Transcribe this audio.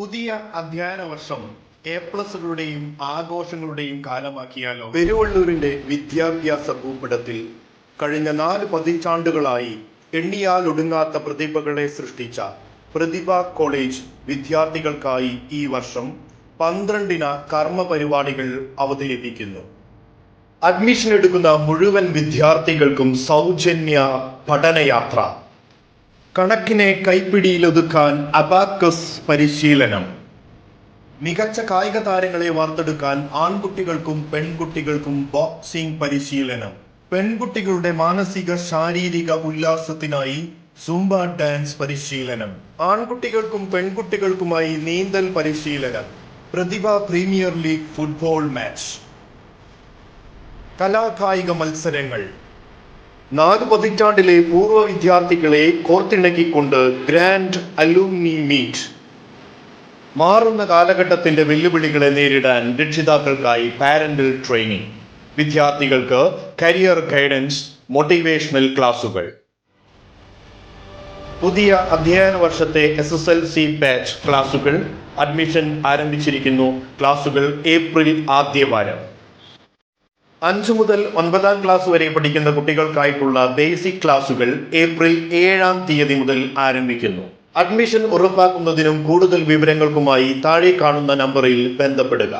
പുതിയ അധ്യയന വർഷം എ പ്ലസുകളുടെയും ആഘോഷങ്ങളുടെയും കാലമാക്കിയാലോ പെരുവള്ളൂരിന്റെ വിദ്യാഭ്യാസ ഭൂപടത്തിൽ കഴിഞ്ഞ നാല് പതിറ്റാണ്ടുകളായി എണ്ണിയാൽ ഒടുങ്ങാത്ത പ്രതിഭകളെ സൃഷ്ടിച്ച പ്രതിഭ കോളേജ് വിദ്യാർത്ഥികൾക്കായി ഈ വർഷം പന്ത്രണ്ടിന കർമ്മ പരിപാടികൾ അവതരിപ്പിക്കുന്നു. അഡ്മിഷൻ എടുക്കുന്ന മുഴുവൻ വിദ്യാർത്ഥികൾക്കും സൗജന്യ പഠനയാത്ര. കണക്കിനെ കൈപ്പിടിയിലൊതുക്കാൻ അബാക്കസ് പരിശീലനം. മികച്ച കായിക താരങ്ങളെ വാർത്തെടുക്കാൻ ആൺകുട്ടികൾക്കും പെൺകുട്ടികൾക്കും ബോക്സിംഗ് പരിശീലനം. പെൺകുട്ടികളുടെ മാനസിക ശാരീരിക ഉല്ലാസത്തിനായി സുംബ ഡാൻസ് പരിശീലനം. ആൺകുട്ടികൾക്കും പെൺകുട്ടികൾക്കുമായി നീന്തൽ പരിശീലനം. Prathibha premier league football match. കലാകായിക മത്സരങ്ങൾ. നാല് പതിറ്റാണ്ടിലെ പൂർവ വിദ്യാർത്ഥികളെ കോർത്തിണക്കിക്കൊണ്ട് ഗ്രാൻഡ് അലൂമിനി മീറ്റ്. മാറുന്ന കാലഘട്ടത്തിന്റെ വെല്ലുവിളികളെ നേരിടാൻ രക്ഷിതാക്കൾക്കായി പാരന്റൽ ട്രെയിനിങ്. വിദ്യാർത്ഥികൾക്ക് കരിയർ ഗൈഡൻസ് മോട്ടിവേഷണൽ ക്ലാസുകൾ. പുതിയ അധ്യയന വർഷത്തെ S S L C batch ക്ലാസുകൾ. അഡ്മിഷൻ ആരംഭിച്ചിരിക്കുന്നു. ക്ലാസുകൾ ഏപ്രിൽ ആദ്യവാരം. അഞ്ചു മുതൽ ഒൻപതാം ക്ലാസ് വരെ പഠിക്കുന്ന കുട്ടികൾക്കായിട്ടുള്ള ബേസിക് ക്ലാസുകൾ ഏപ്രിൽ ഏഴാം തീയതി മുതൽ ആരംഭിക്കുന്നു. അഡ്മിഷൻ ഉറപ്പാക്കുന്നതിനും കൂടുതൽ വിവരങ്ങൾക്കുമായി താഴെ കാണുന്ന നമ്പറിൽ ബന്ധപ്പെടുക.